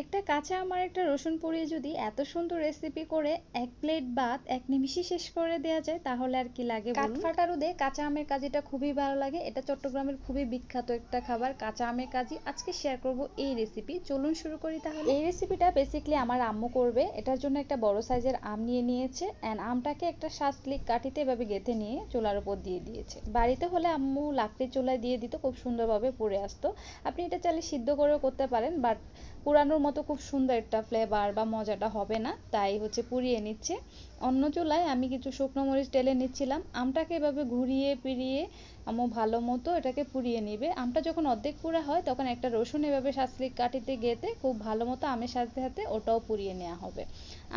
একটা কাঁচা আম আর একটা রসুন পুড়িয়ে যদি এত সুন্দর রেসিপি করে এক প্লেট ভাত এক নিমিষে শেষ করে দেওয়া যায় তাহলে আর কি লাগে বলুন? কাঠফাটা রোদে কাঁচা আমের কাজিটা খুবই ভালো লাগে। এটা চট্টগ্রামের খুবই বিখ্যাত একটা খাবার কাঁচা আমের কাজি। আজকে শেয়ার করব এই রেসিপি চলুন শুরু করি তাহলে। এই রেসিপিটা বেসিক্যালি আমার আম্মু করবে। এটার জন্য একটা বড় সাইজের আম নিয়ে নিয়েছে অ্যান্ড আমটাকে একটা শাসলিক কাঠিতে এভাবে গেঁথে নিয়ে চুলার উপর দিয়ে দিয়েছে। বাড়িতে হলে আম্মু লাকড়ি চুলায় দিয়ে দিত খুব সুন্দরভাবে পুড়ে আসতো। আপনি এটা চাইলে সিদ্ধ করেও করতে পারেন বাট পুরানোর মতো খুব সুন্দর একটা ফ্লেভার বা মজাটা হবে না, তাই হচ্ছে পুড়িয়ে নিচ্ছে। অন্য চুলায় আমি কিছু শুকনো মরিচ টেলে নিচ্ছিলাম, আমটাকে এভাবে ঘুরিয়ে পিড়িয়ে আমু ভালো মতো এটাকে পুড়িয়ে নিবে। আমটা যখন অর্ধেক পুরা হয়, তখন একটা রসুন এভাবে শাসলিক কাঠিতে গেতে খুব ভালো মতো আমের সাথে সাথে ওটাও পুড়িয়ে নেওয়া হবে।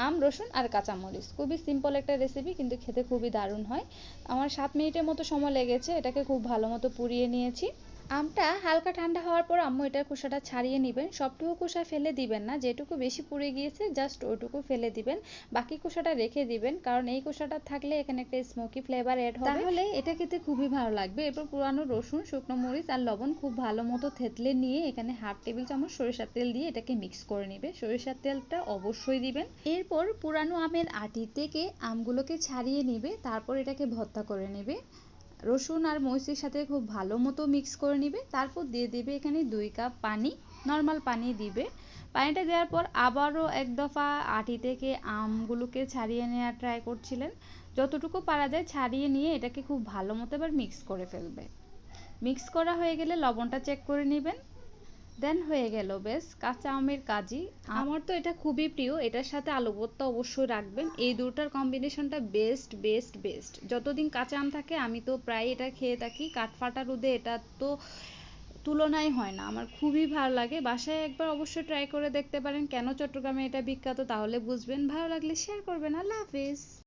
আম, রসুন আর কাঁচামরিচ, খুবই সিম্পল একটা রেসিপি কিন্তু খেতে খুবই দারুণ হয়। আমার সাত মিনিটের মতো সময় লেগেছে, এটাকে খুব ভালো মতো পুড়িয়ে নিয়েছি। আমটা হালকা ঠান্ডা হওয়ার পর আম্মু এটার খোসাটা ছাড়িয়ে নেবেন। সবটুকু খোসা ফেলে দিবেন না, যেটুকু বেশি পুড়ে গিয়েছে জাস্ট ওইটুকু ফেলে দিবেন। বাকি খোসাটা রেখে দিবেন, কারণ এই খোসাটা থাকলে এখানে একটা স্মোকি ফ্লেভার অ্যাড হবে। তাহলে এটা খেতে খুবই ভালো লাগবে। এরপর পুরানো রসুন, শুকনো মরিচ আর লবণ খুব ভালো মতো থেতলে নিয়ে এখানে হাফ টেবিল চামচ সরিষার তেল দিয়ে এটাকে মিক্স করে নেবে। সরিষার তেলটা অবশ্যই দিবেন। এরপর পুরানো আমের আটি থেকে আমগুলোকে ছাড়িয়ে নেবে, তারপর এটাকে ভর্তা করে নেবে। রসুন আর মরিচের সাথে খুব ভালো মতো মিক্স করে নিবে। তারপর দিয়ে দিবে এখানে দুই কাপ পানি নর্মাল পানি দিবে। পানিটা দেওয়ার পর আবারও এক দফা আটি থেকে আমগুলোকে ছাড়িয়ে নেওয়ার ট্রাই করছিলেন। যতটুকু পারা যায় ছাড়িয়ে নিয়ে এটাকে খুব ভালো মতো এবার মিক্স করে ফেলবে। মিক্স করা হয়ে গেলে লবণটা চেক করে নেবেন। দেন হয়ে গেল বেশ, কাঁচা আমের কাজি। আমার তো এটা খুবই প্রিয়, এটার সাথে আলু ভর্তা অবশ্যই রাখবেন। এই দুটার কম্বিনেশনটা বেস্ট বেস্ট বেস্ট যতদিন কাঁচা আম থাকে, আমি তো প্রায় এটা খেয়ে থাকি। কাঠফাটা রোদে এটা তো তুলনাই হয় না। আমার খুবই ভালো লাগে। বাসায় একবার অবশ্যই ট্রাই করে দেখতে পারেন। কেন চট্টগ্রামে এটা বিখ্যাত, তাহলে বুঝবেন। ভালো লাগলে শেয়ার করবেন। আল্লাহ হাফিজ।